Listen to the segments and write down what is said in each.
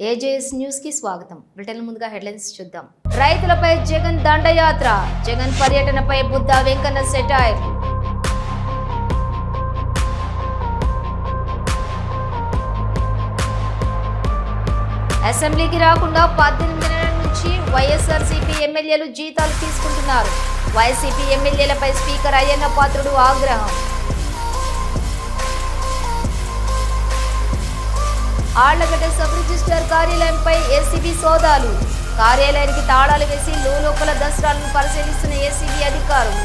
AJS న్యూస్కి స్వాగతం. Britain ముందుగా హెడ్లైన్స్ చూద్దాం. రైతులపై జగన్ దండయాత్ర. జగన్ పర్యటనపై బుద్ధ వెంకన్న సెటైర్ అసెంబ్లీకి రాకుండా పద్దెనిమిది నెలల నుంచి వైఎస్ఆర్సీపీ ఎమ్మెల్యేలు జీతాలు తీసుకుంటున్నారు. వైసీపీ ఎమ్మెల్యేలపై స్పీకర్ అయ్యన్న పాత్రుడు ఆగ్రహం. ఆళ్ళగడ్డ సబ్ రిజిస్టర్ కార్యాలయంపై ఏసీబీ సోదాలు. కార్యాలయానికి తాళాలు వేసి లోపల దసరాలను పరిశీలిస్తున్న ఏసీబీ అధికారులు.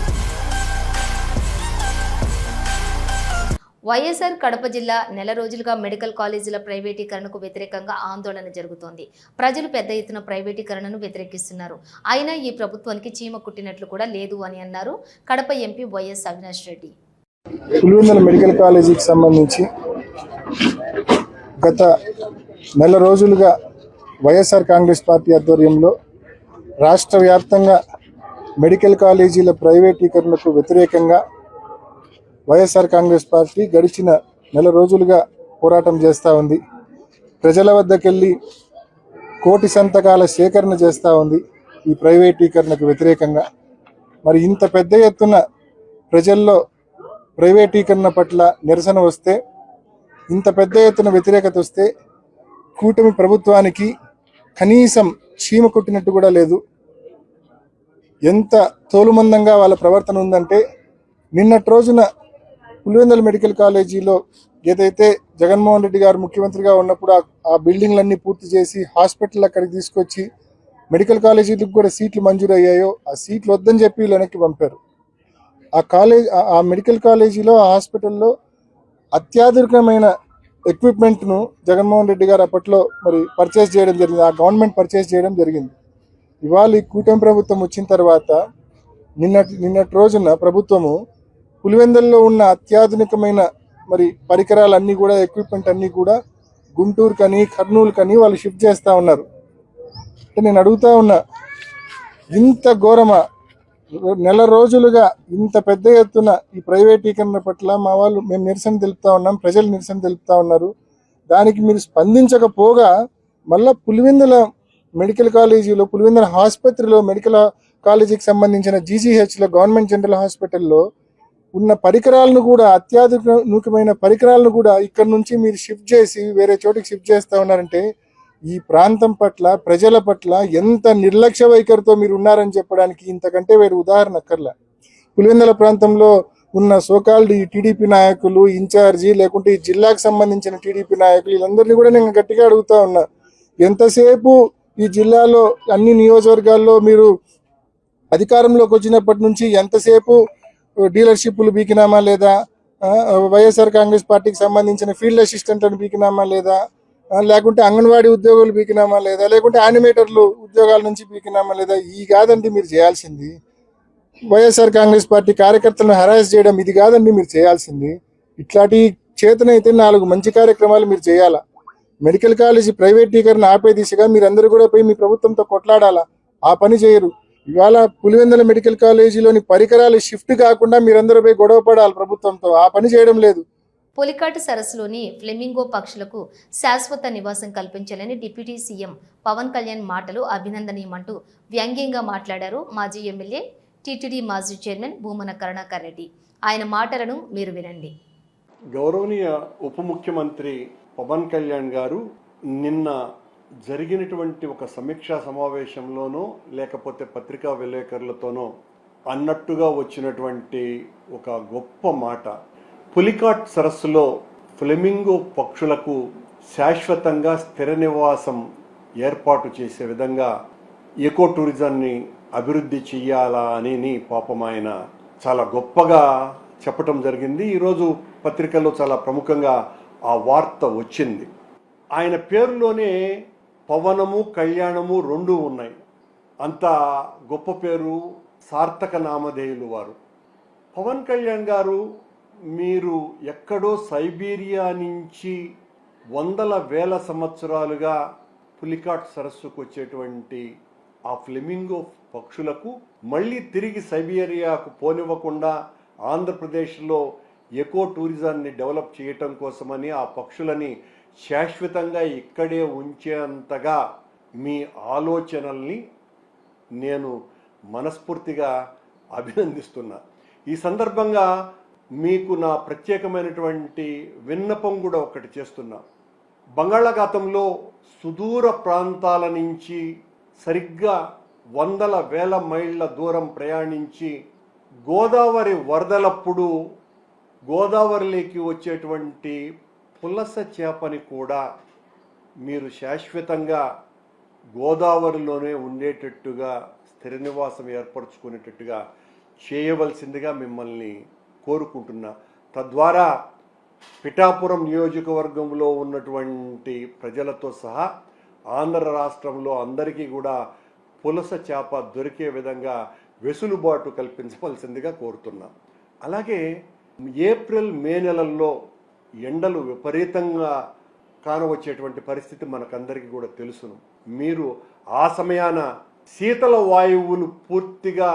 వైఎస్ఆర్ కడప జిల్లా నెల రోజులుగా మెడికల్ కాలేజీల ప్రైవేటీకరణకు వ్యతిరేకంగా ఆందోళన జరుగుతోంది. ప్రజలు పెద్ద ఎత్తున ప్రైవేటీకరణను వ్యతిరేకిస్తున్నారు. అయినా ఈ ప్రభుత్వానికి చీమ కుట్టినట్లు కూడా లేదు అని అన్నారు Kadapa MP YS Avinash Reddy. Medical కాలేజీకి సంబంధించి గత నెల రోజులుగా వైఎస్ఆర్ కాంగ్రెస్ పార్టీ ఆధ్వర్యంలో రాష్ట్ర వ్యాప్తంగా మెడికల్ కాలేజీల ప్రైవేటీకరణకు వ్యతిరేకంగా వైఎస్ఆర్ కాంగ్రెస్ పార్టీ గడిచిన నెల రోజులుగా పోరాటం చేస్తూ ఉంది. ప్రజల వద్దకెళ్ళి కోటి సంతకాల సేకరణ చేస్తూ ఉంది ఈ ప్రైవేటీకరణకు వ్యతిరేకంగా. మరి ఇంత పెద్ద ఎత్తున ప్రజల్లో ప్రైవేటీకరణ పట్ల నిరసన వస్తే ఇంత పెద్ద ఎత్తున వ్యతిరేకత వస్తే కూటమి ప్రభుత్వానికి కనీసం చీమ కొట్టినట్టు కూడా లేదు. ఎంత తోలుమందంగా వాళ్ళ ప్రవర్తన ఉందంటే నిన్నటి రోజున పులివెందుల మెడికల్ కాలేజీలో ఏదైతే జగన్మోహన్ రెడ్డి గారు ముఖ్యమంత్రిగా ఉన్నప్పుడు ఆ- బిల్డింగ్లన్నీ పూర్తి చేసి హాస్పిటల్ అక్కడికి తీసుకొచ్చి మెడికల్ కాలేజీలకు కూడా సీట్లు మంజూరు అయ్యాయో ఆ సీట్లు వద్దని చెప్పి వెనక్కి పంపారు. ఆ కాలేజ్ ఆ- ఆ మెడికల్ కాలేజీలో ఆ హాస్పిటల్లో అత్యాధునికమైన ఎక్విప్మెంట్ను జగన్మోహన్ రెడ్డి గారు అప్పట్లో మరి పర్చేస్ చేయడం జరిగింది. ఆ గవర్నమెంట్ పర్చేస్ చేయడం జరిగింది. ఇవాళ ఈ కూటమి ప్రభుత్వం వచ్చిన తర్వాత నిన్నటి నిన్నటి రోజున ప్రభుత్వము పులివెందల్లో ఉన్న అత్యాధునికమైన మరి పరికరాలన్నీ కూడా ఎక్విప్మెంట్ అన్నీ కూడా గుంటూరు కని కర్నూలు కని వాళ్ళు షిఫ్ట్ చేస్తూ ఉన్నారు. అంటే నేను అడుగుతా ఉన్నా ఇంత ఘోరమా నెల రోజులుగా ఇంత పెద్ద ఎత్తున ఈ ప్రైవేటీకరణ పట్ల మా వాళ్ళు మేము నిరసన తెలుపుతా ఉన్నాం ప్రజలు నిరసన తెలుపుతా ఉన్నారు. దానికి మీరు స్పందించకపోగా మళ్ళా పులివెందుల మెడికల్ కాలేజీలో పులివెందుల ఆసుపత్రిలో మెడికల్ కాలేజీకి సంబంధించిన జీజీహెచ్లో గవర్నమెంట్ జనరల్ హాస్పిటల్లో ఉన్న పరికరాలను కూడా అత్యాధునికమైన పరికరాలను కూడా ఇక్కడ నుంచి మీరు షిఫ్ట్ చేసి వేరే చోటికి షిఫ్ట్ చేస్తూ ఉన్నారంటే ఈ ప్రాంతం పట్ల ప్రజల పట్ల ఎంత నిర్లక్ష్య వైఖరితో మీరు ఉన్నారని చెప్పడానికి ఇంతకంటే వేరు ఉదాహరణ అక్కర్లా. పులివెందుల ప్రాంతంలో ఉన్న సోకాల్డ్ ఈ టీడీపీ నాయకులు ఇన్ఛార్జి లేకుంటే ఈ జిల్లాకు సంబంధించిన టీడీపీ నాయకులు వీళ్ళందరినీ కూడా నేను గట్టిగా అడుగుతా ఉన్నా. ఎంతసేపు ఈ జిల్లాలో అన్ని నియోజకవర్గాల్లో మీరు అధికారంలోకి వచ్చినప్పటి నుంచి ఎంతసేపు డీలర్షిప్లు బీకినామా లేదా వైఎస్ఆర్ కాంగ్రెస్ పార్టీకి సంబంధించిన ఫీల్డ్ అసిస్టెంట్లను బీకినామా లేదా లేకుంటే అంగన్వాడీ ఉద్యోగులు పీకినామా లేదా? లేకుంటే యానిమేటర్లు ఉద్యోగాల నుంచి పీకినామా లేదా? ఈ కాదండి మీరు చేయాల్సింది. వైఎస్ఆర్ కాంగ్రెస్ పార్టీ కార్యకర్తలను హరాస్ చేయడం ఇది కాదండి మీరు చేయాల్సింది. ఇట్లాంటి చేతనైతే నాలుగు మంచి కార్యక్రమాలు మీరు చేయాలా? మెడికల్ కాలేజీ ప్రైవేటీకరణ ఆపే దిశగా మీరందరూ కూడా పోయి మీ ప్రభుత్వంతో కొట్లాడాలా? ఆ పని చేయరు. ఇవాళ పులివెందుల మెడికల్ కాలేజీలోని పరికరాలు షిఫ్ట్ కాకుండా మీరందరూ పోయి గొడవ పడాలి ప్రభుత్వంతో. ఆ పని చేయడం లేదు. పులికాటు సరస్సులోని ఫ్లెమింగో పక్షులకు శాశ్వత నివాసం కల్పించాలని డిప్యూటీ సీఎం పవన్ కళ్యాణ్ మాటలు అభినందనీయమంటూ వ్యంగ్యంగా మాట్లాడారు మాజీ ఎమ్మెల్యే టీటీడీ మాజీ చైర్మన్ భూమన కరుణాకర్ రెడ్డి. ఆయన మాటలను మీరు వినండి. గౌరవనీయ ఉప ముఖ్యమంత్రి పవన్ కళ్యాణ్ గారు నిన్న జరిగినటువంటి ఒక సమీక్షా సమావేశంలోనో లేకపోతే పత్రికా విలేకరులతోనో అన్నట్టుగా వచ్చినటువంటి ఒక గొప్ప మాట. పులికాట్ సరస్సులో ఫ్లెమింగో పక్షులకు శాశ్వతంగా స్థిర నివాసం ఏర్పాటు చేసే విధంగా ఎకో టూరిజాన్ని అభివృద్ధి చెయ్యాలా అని పాపం ఆయన చాలా గొప్పగా చెప్పటం జరిగింది. ఈరోజు పత్రికల్లో చాలా ప్రముఖంగా ఆ వార్త వచ్చింది. ఆయన పేరులోనే పవనము కళ్యాణము రెండు ఉన్నాయి. అంత గొప్ప పేరు సార్థక నామధేయులు వారు. పవన్ కళ్యాణ్ గారు మీరు ఎక్కడో సైబీరియా నుంచి వందల వేల సంవత్సరాలుగా పులికాట్ సరస్సుకు వచ్చేటువంటి ఆ ఫ్లెమింగో పక్షులకు మళ్ళీ తిరిగి సైబీరియాకు పోనివ్వకుండా ఆంధ్రప్రదేశ్లో ఎకో టూరిజాన్ని డెవలప్ చేయటం కోసమని ఆ పక్షులని శాశ్వతంగా ఇక్కడే ఉంచేంతగా మీ ఆలోచనల్ని నేను మనస్ఫూర్తిగా అభినందిస్తున్నా. ఈ సందర్భంగా మీకు నా ప్రత్యేకమైనటువంటి విన్నపం కూడా ఒకటి చేస్తున్నా. బంగాళాఖాతంలో సుదూర ప్రాంతాల నుంచి సరిగ్గా వందల వేల మైళ్ళ దూరం ప్రయాణించి గోదావరి వరదలప్పుడు గోదావరిలోకి వచ్చేటువంటి పులస చేపని కూడా మీరు శాశ్వతంగా గోదావరిలోనే ఉండేటట్టుగా స్థిర నివాసం ఏర్పరచుకునేటట్టుగా చేయవలసిందిగా మిమ్మల్ని కోరుకుంటున్నా. తద్వారా పిఠాపురం నియోజకవర్గంలో ఉన్నటువంటి ప్రజలతో సహా ఆంధ్ర రాష్ట్రంలో అందరికీ కూడా పులస చేప దొరికే విధంగా వెసులుబాటు కల్పించవలసిందిగా కోరుతున్నా. అలాగే ఏప్రిల్ మే నెలల్లో ఎండలు విపరీతంగా కానవచ్చేటువంటి పరిస్థితి మనకందరికీ కూడా తెలుసును. మీరు ఆ సమయాన శీతల వాయువులు పూర్తిగా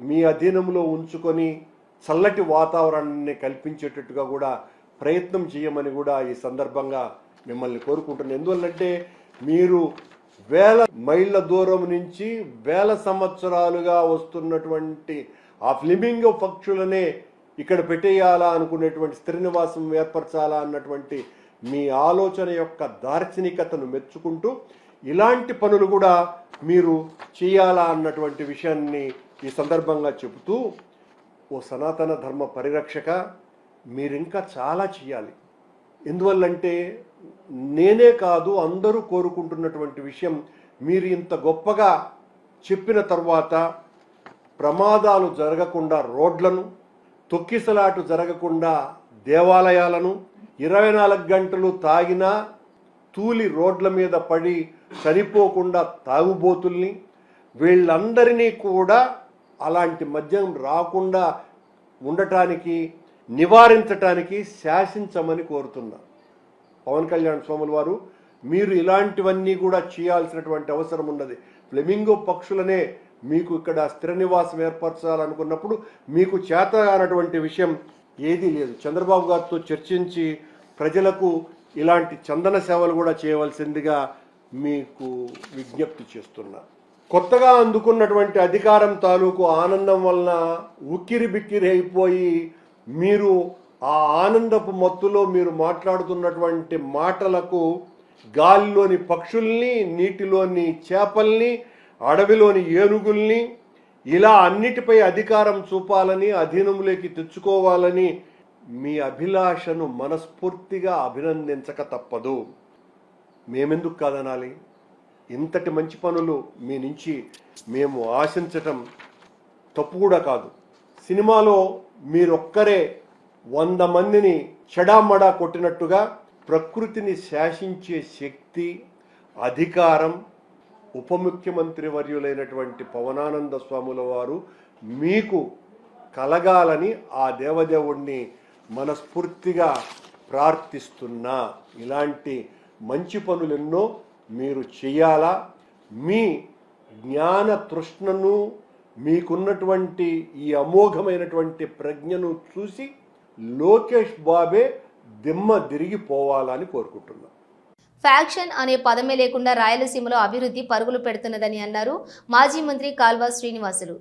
మీ అధీనంలో ఉంచుకొని చల్లటి వాతావరణాన్ని కల్పించేటట్టుగా కూడా ప్రయత్నం చేయమని కూడా ఈ సందర్భంగా మిమ్మల్ని కోరుకుంటున్నాను. ఎందువల్లంటే మీరు వేల మైళ్ళ దూరం నుంచి వేల సంవత్సరాలుగా వస్తున్నటువంటి ఆ ఫ్లిమింగ్ పక్షులనే ఇక్కడ పెట్టేయాలా అనుకునేటువంటి శ్రీనివాసం ఏర్పరచాలా అన్నటువంటి మీ ఆలోచన యొక్క దార్శనికతను మెచ్చుకుంటూ ఇలాంటి పనులు కూడా మీరు చేయాలా అన్నటువంటి విషయాన్ని ఈ సందర్భంగా చెబుతూ ఓ సనాతన ధర్మ పరిరక్షక మీరింకా చాలా చేయాలి ఎందువల్లంటే నేనే కాదు అందరూ కోరుకుంటున్నటువంటి విషయం మీరు ఇంత గొప్పగా చెప్పిన తర్వాత ప్రమాదాలు జరగకుండా రోడ్లను తొక్కిసలాటు జరగకుండా దేవాలయాలను ఇరవై నాలుగు గంటలు తాగినా తూలి రోడ్ల మీద పడి చనిపోకుండా తాగుబోతుల్ని వీళ్ళందరినీ కూడా అలాంటి మద్యం రాకుండా ఉండటానికి నివారించటానికి శాసించమని కోరుతున్నా. పవన్ కళ్యాణ్ స్వాములు వారు మీరు ఇలాంటివన్నీ కూడా చేయాల్సినటువంటి అవసరం ఉన్నది. ఫ్లెమింగో పక్షులనే మీకు ఇక్కడ స్థిర నివాసం ఏర్పరచాలనుకున్నప్పుడు మీకు చేత కానటువంటి విషయం ఏదీ లేదు. చంద్రబాబు గారితో చర్చించి ప్రజలకు ఇలాంటి చందన సేవలు కూడా చేయవలసిందిగా మీకు విజ్ఞప్తి చేస్తున్నా. కొత్తగా అందుకున్నటువంటి అధికారం తాలూకు ఆనందం వలన ఉక్కిరి బిక్కిరి అయిపోయి మీరు ఆ ఆనందపు మత్తులో మీరు మాట్లాడుతున్నటువంటి మాటలకు గాలిలోని పక్షుల్ని నీటిలోని చేపల్ని అడవిలోని ఏనుగుల్ని ఇలా అన్నిటిపై అధికారం చూపాలని అధీనంలోకి తెచ్చుకోవాలని మీ అభిలాషను మనస్ఫూర్తిగా అభినందించక తప్పదు. మేమెందుకు కాదనాలి? ఇంతటి మంచి పనులు మీ నుంచి మేము ఆశించటం తప్పు కూడా కాదు. సినిమాలో మీరొక్కరే వంద మందిని చెడామడా కొట్టినట్టుగా ప్రకృతిని శాసించే శక్తి అధికారం ఉప ముఖ్యమంత్రి వర్యులైనటువంటి పవనానంద స్వాముల వారు మీకు కలగాలని ఆ దేవదేవుణ్ణి మనస్ఫూర్తిగా ప్రార్థిస్తున్నా. ఇలాంటి మంచి పనులెన్నో మీరు చేయాలా? మీ జ్ఞాన తృష్ణను మీకున్నటువంటి ఈ అమోఘమైనటువంటి ప్రజ్ఞను చూసి లోకేష్ బాబే దిమ్మ తిరిగిపోవాలని కోరుకుంటున్నాను ఫ్యాక్షన్ అనే పదమే లేకుండా రాయలసీమలో అభివృద్ధి పరుగులు పెడుతున్నదని అన్నారు మాజీ మంత్రి కాల్వా శ్రీనివాసులు.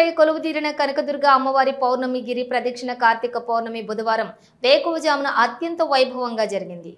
ఇంద్రకీలాద్రిపై కొలువుదీరిన కనకదుర్గ అమ్మవారి పౌర్ణమి గిరి ప్రదక్షిణ కార్తీక పౌర్ణమి బుధవారం వేకువజామున అత్యంత వైభవంగా జరిగింది.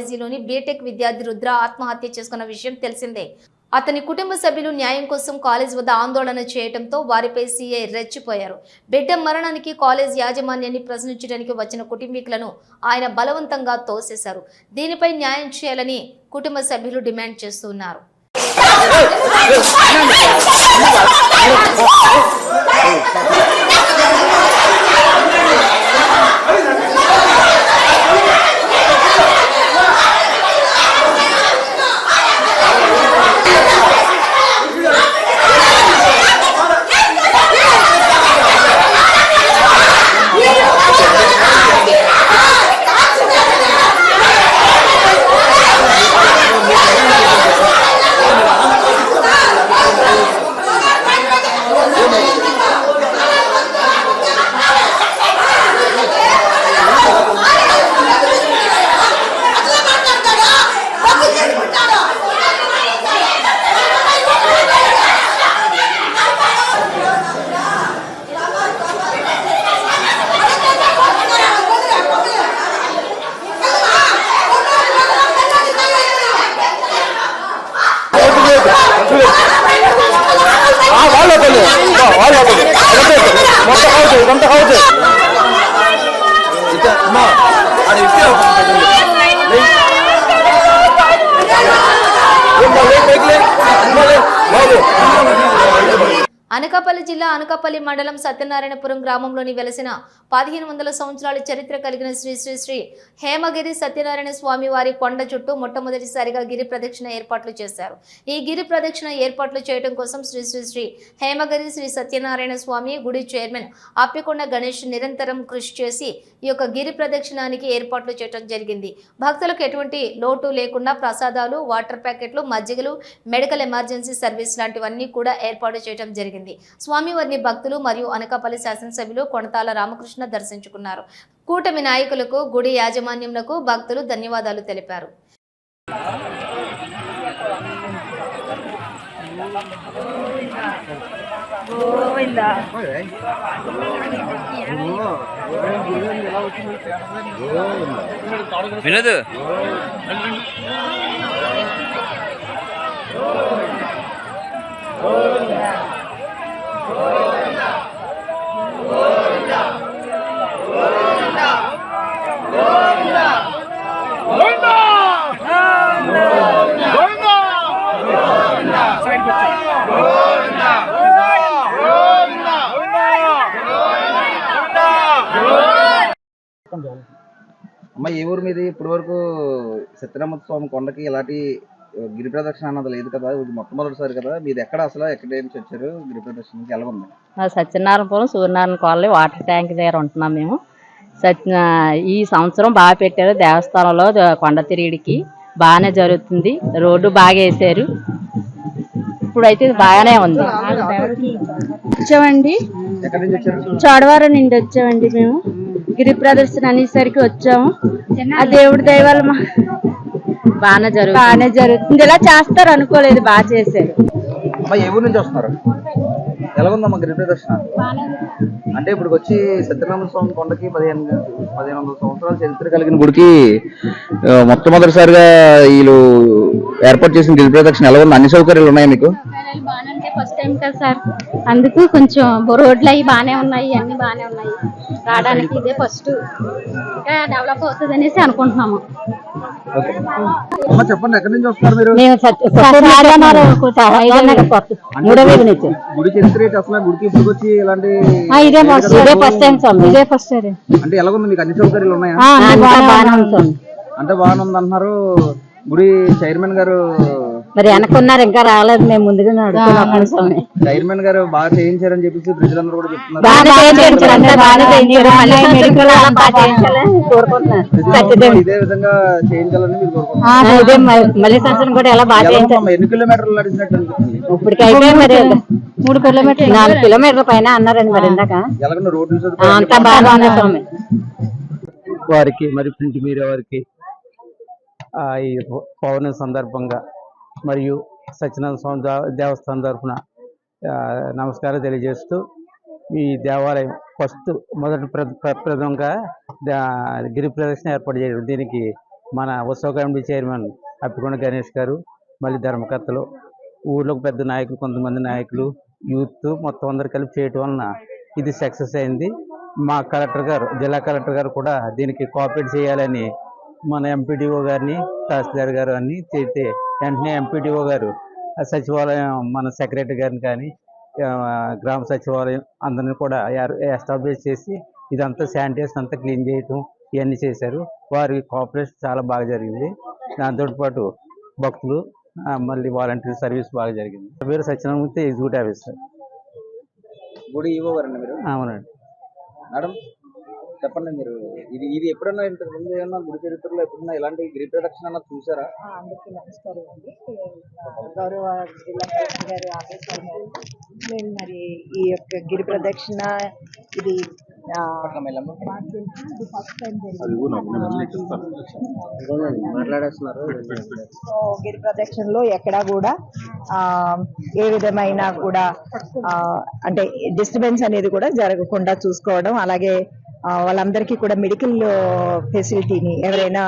కాలేజీలోని బీటెక్ విద్యార్థి రుద్ర ఆత్మహత్య చేసుకున్న విషయం తెలిసిందే. అతని కుటుంబ సభ్యులు న్యాయం కోసం కాలేజ్ వద్ద ఆందోళన చేయడంతో వారిపై సీఐ రెచ్చిపోయారు. బిడ్డ మరణానికి కాలేజ్ యాజమాన్యాన్ని ప్రశ్నించడానికి వచ్చిన కుటుంబీకులను ఆయన బలవంతంగా తోసేశారు. దీనిపై న్యాయం చేయాలని కుటుంబ సభ్యులు డిమాండ్ చేస్తున్నారు. అనకాపల్లి జిల్లా అనకాపల్లి మండలం సత్యనారాయణపురం గ్రామంలోని వెలసిన పదిహేను వందల సంవత్సరాల చరిత్ర కలిగిన శ్రీ శ్రీ శ్రీ హేమగిరి సత్యనారాయణ స్వామి వారి కొండ చుట్టూ మొట్టమొదటిసారిగా గిరి ప్రదక్షిణ ఏర్పాట్లు చేశారు. ఈ గిరి ప్రదక్షిణ ఏర్పాట్లు చేయడం కోసం శ్రీ శ్రీ శ్రీ హేమగిరి శ్రీ సత్యనారాయణ స్వామి గుడి చైర్మన్ అప్పికొండ గణేష్ నిరంతరం కృషి చేసి ఈ యొక్క గిరి ప్రదక్షిణానికి ఏర్పాట్లు చేయడం జరిగింది. భక్తులకు ఎటువంటి లోటు లేకుండా ప్రసాదాలు వాటర్ ప్యాకెట్లు మజ్జిగలు మెడికల్ ఎమర్జెన్సీ సర్వీస్ లాంటివన్నీ కూడా ఏర్పాటు చేయడం జరిగింది. స్వామివారిని భక్తులు మరియు అనకాపల్లి శాసనసభ్యులు కొణతాల రామకృష్ణ దర్శించుకున్నారు. కూటమి నాయకులకు గుడి యాజమాన్యంలకు భక్తులు ధన్యవాదాలు తెలిపారు. వినోద్. అమ్మ ఏ ఊరు మీది ఇప్పటి వరకు సత్యనారాయణ స్వామి కొండకి ఇలాంటి గిరి ప్రదక్షిణ అన్నది లేదు కదా ఇది మొట్టమొదటిసారి కదా మీది ఎక్కడ అసలు ఎక్కడ నుంచి వచ్చారు గిరి ప్రదక్షిణకి ఎలా ఉంది Satyanarayanapuram Suryanarayana colony water tank దగ్గర ఉంటున్నాం మేము. సత్య ఈ సంవత్సరం బాగా పెట్టారు దేవస్థానంలో కొండ తిరిగిడికి. బాగానే జరుగుతుంది. రోడ్డు బాగా వేసారు ఇప్పుడైతే బాగానే ఉంది. వచ్చామండి. చోడవరం నుండి వచ్చామండి మేము. గిరి ప్రదర్శన అనేసరికి వచ్చాము. ఆ దేవుడి దయ వల్ల మా బాగానే జరుగుతుంది. బాగానే జరుగుతుంది. ఇలా చేస్తారు అనుకోలేదు బాగా చేశారు. అమ్మ ఏ ఊరు నుంచి వస్తున్నారు? ఎలా ఉందమ్మా గిరి ప్రదక్షిణ అంటే ఇప్పుడు వచ్చి సత్యనారాయణ స్వామి కొండకి పదిహేను పదిహేను వందల సంవత్సరాల చరిత్ర కలిగిన గుడికి మొట్టమొదటిసారిగా వీళ్ళు ఏర్పాటు చేసిన గిరి ప్రదక్షిణ ఎలా ఉంది అన్ని సౌకర్యాలు ఉన్నాయా మీకు? ఫస్ట్ టైం కదా సార్. అందుకు కొంచెం రోడ్లు అవి బాగానే ఉన్నాయి అన్ని బాగానే ఉన్నాయి. రావడానికి ఇదే ఫస్ట్ ఇంకా డెవలప్ అవుతుంది అనేసి అనుకుంటున్నాము. చెప్పండి ఎక్కడి నుంచి వస్తున్నారు మీరు? మూడో గుడి చరిత్ర అసలు గుడికి ఇప్పుడు వచ్చి ఇలాంటి ఇదే ఫస్ట్ ఇదే ఫస్ట్ టైం స్వామి. ఇదే ఫస్ట్ అదే అంటే ఎలా ఉంది మీకు అన్ని సౌకర్యాలు ఉన్నాయా? అంతా బాగానే ఉంది. స్వామి అంటే బాగానే ఉంది అంటున్నారు గుడి చైర్మన్ గారు మరి వెనకున్నారు ఇంకా రాలేదు మేము ముందుగా నడుస్తున్నాం స్వామి. చైర్మన్ గారు బాగా చేయించారని చెప్పేసి ప్రజలందరూ కూడా చెప్తున్నారు. బాగానే చేయించారు అంతా బాగానే చేయించారు. మళ్ళీ మెడికల్ అలా బాగా చేయించాలని కోరుకుంటున్నాను ప్రజలందరూ ఇదే విధంగా చేయించాలని మీరు కోరుకుంటున్నారు. ఇదే మ- మళ్ళీ సంవత్సరం కూడా ఎలా బాగా ఎలా చేయించారు? ఉందమ్మా? ఎన్ని కిలోమీటర్లు నడిచినట్టు అనిపిస్తుంది? ఇప్పటికైతే మరి మూడు కిలోమీటర్లు నాలుగు కిలోమీటర్ల పైన అన్నారండి మరి ఇందాక. ఎలాగో రోడ్లు ఆ, సదుపాయాలు అంతా బాగా ఉంది స్వామి. వారికి మరి ప్రింట్ మీడియా వారికి ఆ, ఈ పౌర్ణమి సందర్భంగా మరియు సత్యనారాయణ స్వామి దేవస్థానం తరఫున నమస్కారం తెలియజేస్తూ ఈ దేవాలయం ఫస్ట్ మొదటి ప్ర- ప్రథమంగా గిరి ప్రదక్షిణ ఏర్పాటు చేయడం. దీనికి మన ఉత్సవ కమిటీ చైర్మన్ అప్పికొండ గణేష్ గారు మళ్ళీ ధర్మకర్తలు ఊర్లో పెద్ద నాయకులు కొంతమంది నాయకులు యూత్ మొత్తం అందరు కలిపి చేయటం వలన ఇది సక్సెస్ అయింది. మా కలెక్టర్ గారు జిల్లా కలెక్టర్ గారు కూడా దీనికి కోఆపరేట్ చేయాలని మన ఎంపీడీఓ గారిని తహసీల్దార్ గారు అని చేస్తే వెంటనే ఎంపీడీఓ గారు సచివాలయం మన సెక్రటరీ గారిని కానీ గ్రామ సచివాలయం అందరిని కూడా ఎస్టాబ్లిష్ చేసి ఇదంతా శానిటైజేషన్ అంతా క్లీన్ చేయటం ఇవన్నీ చేశారు. వారి కోఆపరేషన్ చాలా బాగా జరిగింది. దాంతో పాటు భక్తులు మళ్ళీ వాలంటీర్ సర్వీస్ బాగా జరిగింది. పేరు సత్యనారాయణమూర్తి ఎగ్జిక్యూటివ్ ఆఫీసర్. గుడి ఇవ్వ గారండి మీరు? అవునండి. మేడం చెప్పండి మీరు. ఇది ఇది ఎప్పుడన్నా ఇంతకు ముందు ఏమన్నా గుడి చరిత్రలో ఎప్పుడన్నా ఇలాంటి గిరి ప్రదక్షిణ అన్నది చూసారా అందరికీ నమస్కారం అండి గౌరవ జిల్లా కలెక్టర్ గారి ఆదేశాల మేరకు మేము మరి ఈ యొక్క గిరి ప్రదక్షిణ ఇది మాట్లాడేస్తున్నారు. సో గిరి ప్రదక్షిణలో ఎక్కడా కూడా ఆ, ఏ విధమైన కూడా ఆ, అంటే డిస్టర్బెన్స్ అనేది కూడా జరగకుండా చూసుకోవడం అలాగే వాళ్ళందరికీ కూడా మెడికల్ ఫెసిలిటీని ఎవరైనా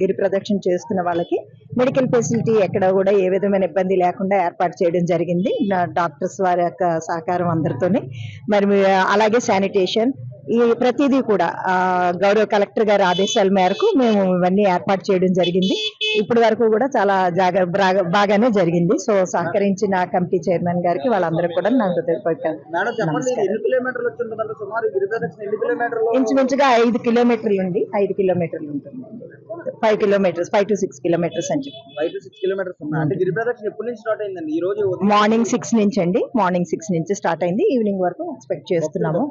గిరి ప్రదక్షిణ చేస్తున్న వాళ్ళకి మెడికల్ ఫెసిలిటీ ఎక్కడ కూడా ఏ విధమైన ఇబ్బంది లేకుండా ఏర్పాటు చేయడం జరిగింది. డాక్టర్స్ వారి యొక్క సహకారం అందరితోనే. మరి అలాగే శానిటేషన్. ఈ ప్రతిదీ కూడా గౌరవ కలెక్టర్ గారి ఆదేశాల మేరకు మేము ఇవన్నీ ఏర్పాటు చేయడం జరిగింది. ఇప్పటి వరకు కూడా చాలా జాగ్ర బాగా- బాగానే జరిగింది. సో సహకరించిన కమిటీ చైర్మన్ గారికి వాళ్ళందరికీ కూడా నా హృదయపూర్వక ఇంచుమించుగా ఐదు కిలోమీటర్లు ఉంది ఐదు కిలోమీటర్లు ఉంటుంది. Five kilometres five to six kilometres అని చెప్పి ఫైవ్ టు సిక్స్ కిలోమీటర్స్ ఉన్నాయి అంటే గిరి ప్రదక్షిణ ఎప్పటి నుంచి స్టార్ట్ అయిందండి? ఈ రోజు మార్నింగ్ సిక్స్ నుంచి అండి. మార్నింగ్ సిక్స్ నుంచి స్టార్ట్ అయింది. ఈవినింగ్ వరకు ఎక్స్పెక్ట్ చేస్తున్నాము.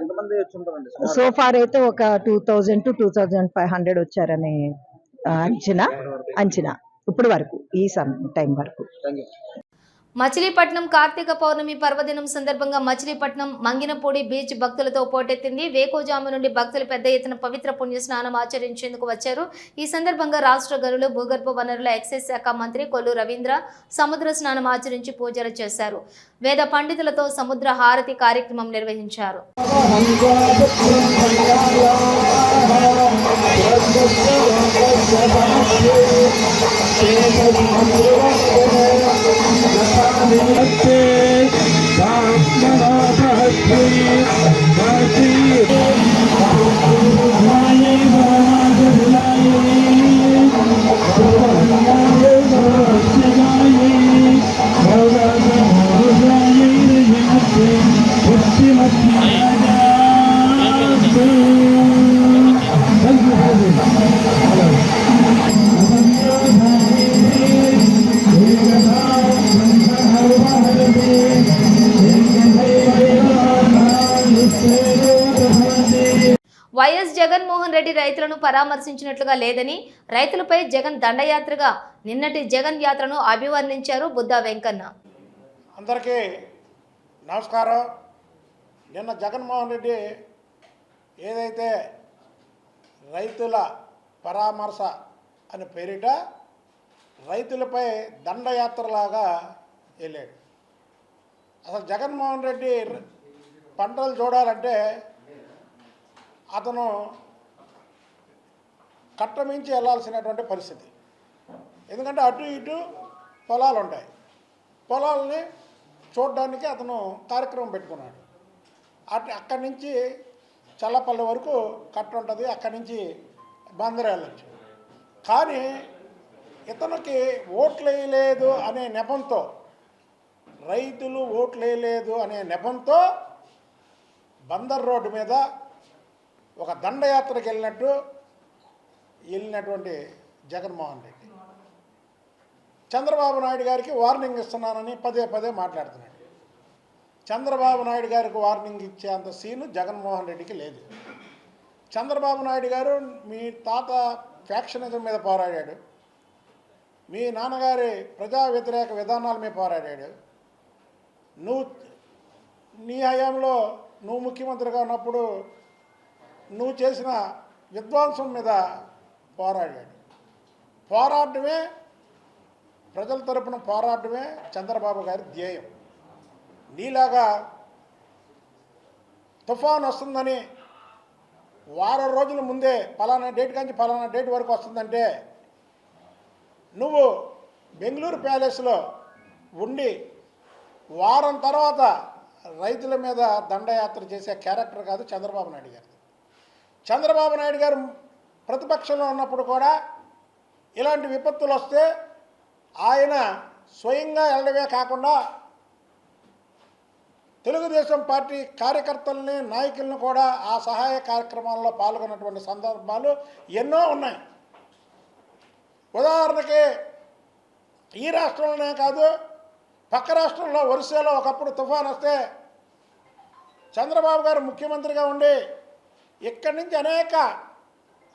ఎంతమంది వచ్చి ఉంటారండి? సో ఫార్ అయితే ఒక two thousand to two thousand five hundred వచ్చారనే అంచనా అంచనా. ఇప్పుడు వరకు ఈ సమ్ టైం వరకు. మచిలీపట్నం కార్తీక పౌర్ణమి పర్వదినం సందర్భంగా మచిలీపట్నం మంగినపూడి బీచ్ భక్తులతో పోటెత్తింది. వేకోజాము నుండి భక్తులు పెద్ద ఎత్తున పవిత్ర పుణ్య స్నానం ఆచరించేందుకు వచ్చారు. ఈ సందర్భంగా రాష్ట్ర గనులు భూగర్భ వనరుల ఎక్సైజ్ శాఖ మంత్రి కొల్లు రవీంద్ర సముద్ర స్నానం ఆచరించి పూజలు చేశారు. వేద పండితులతో సముద్ర హారతి కార్యక్రమం నిర్వహించారు. भक्ते ब्राह्मणो भक्ति జగన్మోహన్ రెడ్డి రైతులను పరామర్శించినట్లుగా లేదని రైతులపై జగన్ దండయాత్రగా నిన్నటి జగన్ యాత్రను అభివర్ణించారు బుద్దా వెంకన్న. అందరికీ నమస్కారం. నిన్న జగన్మోహన్ రెడ్డి ఏదైతే రైతుల పరామర్శ అని పేరిట రైతులపై దండయాత్రలాగా వెళ్ళాడు. అసలు జగన్మోహన్ రెడ్డి పంటలు చూడాలంటే అతను కట్టమించి వెళ్ళాల్సినటువంటి పరిస్థితి. ఎందుకంటే అటు ఇటు పొలాలు ఉంటాయి. పొలాలని చూడడానికి అతను కార్యక్రమం పెట్టుకున్నాడు. అటు అక్కడి నుంచి చల్లపల్లి వరకు కట్ట ఉంటుంది. అక్కడి నుంచి బందర్ వెళ్ళచ్చు. కానీ ఇతనికి ఓట్లు వేయలేదు అనే నెపంతో రైతులు ఓట్లు వేయలేదు అనే నెపంతో బందర్ రోడ్డు మీద ఒక దండయాత్రకు వెళ్ళినట్టు వెళ్ళినటువంటి జగన్మోహన్ రెడ్డి. చంద్రబాబు నాయుడు గారికి వార్నింగ్ ఇస్తున్నానని పదే పదే మాట్లాడుతున్నాడు. చంద్రబాబు నాయుడు గారికి వార్నింగ్ ఇచ్చే అంత సీను జగన్మోహన్ రెడ్డికి లేదు. చంద్రబాబు నాయుడు గారు మీ తాత ఫ్యాక్షనిజం మీద పోరాడాడు. మీ నాన్నగారి ప్రజా వ్యతిరేక విధానాల మీద పోరాడాడు. నువ్వు నీ హయాంలో నువ్వు ముఖ్యమంత్రిగా ఉన్నప్పుడు నువ్వు చేసిన విధ్వంసం మీద పోరాడాడు. పోరాడమే ప్రజల తరపున పోరాడమే చంద్రబాబు గారి ధ్యేయం. నీలాగా తుఫాన్ వస్తుందని వారం రోజుల ముందే పలానా డేట్ కానీ పలానా డేట్ వరకు వస్తుందంటే నువ్వు బెంగళూరు ప్యాలెస్లో ఉండి వారం తర్వాత రైతుల మీద దండయాత్ర చేసే క్యారెక్టర్ కాదు చంద్రబాబు నాయుడు గారు చంద్రబాబు నాయుడు గారు ప్రతిపక్షంలో ఉన్నప్పుడు కూడా ఇలాంటి విపత్తులు వస్తే ఆయన స్వయంగా వెళ్ళడమే కాకుండా తెలుగుదేశం పార్టీ కార్యకర్తల్ని నాయకులను కూడా ఆ సహాయ కార్యక్రమాల్లో పాల్గొన్నటువంటి సందర్భాలు ఎన్నో ఉన్నాయి. ఉదాహరణకి ఈ రాష్ట్రంలోనే కాదు పక్క రాష్ట్రంలో ఒరిస్సాలో ఒకప్పుడు తుఫాన్ వస్తే చంద్రబాబు గారు ముఖ్యమంత్రిగా ఉండి ఇక్కడి నుంచి అనేక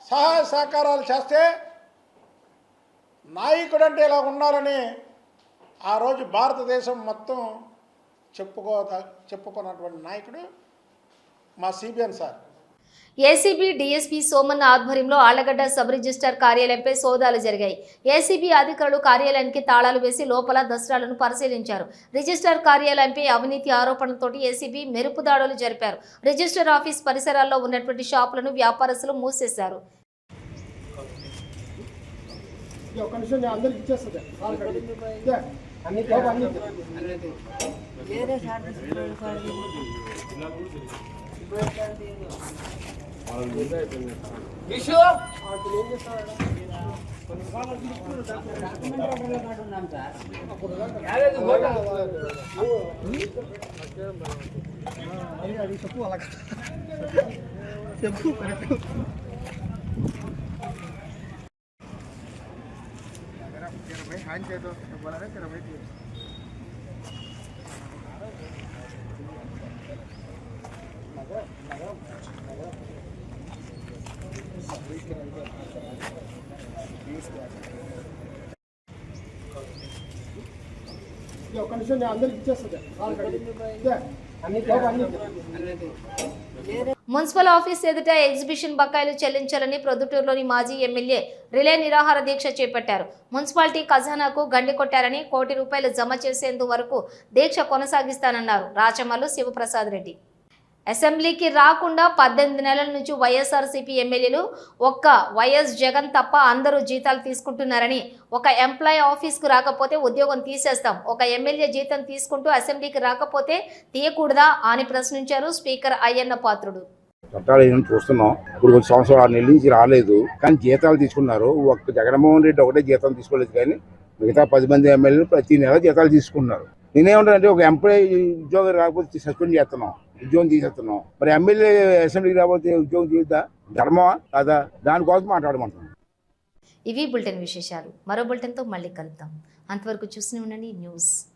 సహాయ సహకారాలు చేస్తే నాయకుడు అంటే ఇలా ఉండాలని ఆ రోజు భారతదేశం మొత్తం చెప్పుకో చెప్పుకున్నటువంటి నాయకుడు మా CBN sir. ACB DSP Somanna ఆధ్వర్యంలో ఆళ్ళగడ్డ సబ్ రిజిస్టార్ కార్యాలయంపై సోదాలు జరిగాయి. ఏసీబీ అధికారులు కార్యాలయానికి తాళాలు వేసి లోపల దసరాలను పరిశీలించారు. రిజిస్టార్ కార్యాలయంపై అవినీతి ఆరోపణలతోటి ఏసీబీ మెరుపు దాడులు జరిపారు. రిజిస్టర్ ఆఫీస్ పరిసరాల్లో ఉన్నటువంటి షాపులను వ్యాపారస్తులు మూసేశారు. ఒక నిమిషం నేను అందరికి ఇచ్చేస్తుంది ఒక నిమిషం అందరికి ఇచ్చేస్తుంది. మున్సిపల్ ఆఫీస్ ఎదుట ఎగ్జిబిషన్ బకాయిలు చెల్లించాలని ప్రొద్దుటూరులోని మాజీ ఎమ్మెల్యే రిలే నిరాహార దీక్ష చేపట్టారు. మున్సిపాలిటీ ఖజానాకు గండి కొట్టారని కోటి రూపాయలు జమ చేసేందు వరకు దీక్ష కొనసాగిస్తానన్నారు రాచమల్లు శివప్రసాద్ రెడ్డి. అసెంబ్లీకి రాకుండా పద్దెనిమిది నెలల నుంచి వైఎస్ఆర్సీపీ ఎమ్మెల్యేలు ఒక్క వైఎస్ జగన్ తప్ప అందరూ జీతాలు తీసుకుంటున్నారని ఒక ఎంప్లాయీ ఆఫీస్కు రాకపోతే ఉద్యోగం తీసేస్తాం ఒక ఎమ్మెల్యే జీతం తీసుకుంటూ అసెంబ్లీకి రాకపోతే తీయకూడదా అని ప్రశ్నించారు స్పీకర్ అయ్యన్న పాత్రుడు. చట్టాలు చూస్తున్నాం. ఇప్పుడు కొంచెం సంవత్సరం ఆరు నెలల నుంచి రాలేదు. కానీ జీతాలు తీసుకున్నారు. ఒక్క జగన్మోహన్ రెడ్డి ఒకటే జీతం తీసుకోలేదు కానీ మిగతా పది మంది ఎమ్మెల్యేలు ప్రతి నెల జీతాలు తీసుకున్నారు నేనేమంటానంటే ఒక ఎంప్లాయీ ఉద్యోగం రాకపోతే సస్పెండ్ చేస్తున్నాం. ఉద్యోగం తీసేస్తున్నాం. మరి ఎమ్మెల్యే అసెంబ్లీకి రాబోతే ఉద్యోగం తీద్దా ధర్మమా? కాదా? దానికోసం మాట్లాడమంటున్నాం. ఇవి బులెటిన్ విశేషాలు. మరో బులెటిన్తో మళ్ళీ కలుద్దాం. అంతవరకు చూస్తూనే ఉండండి. న్యూస్.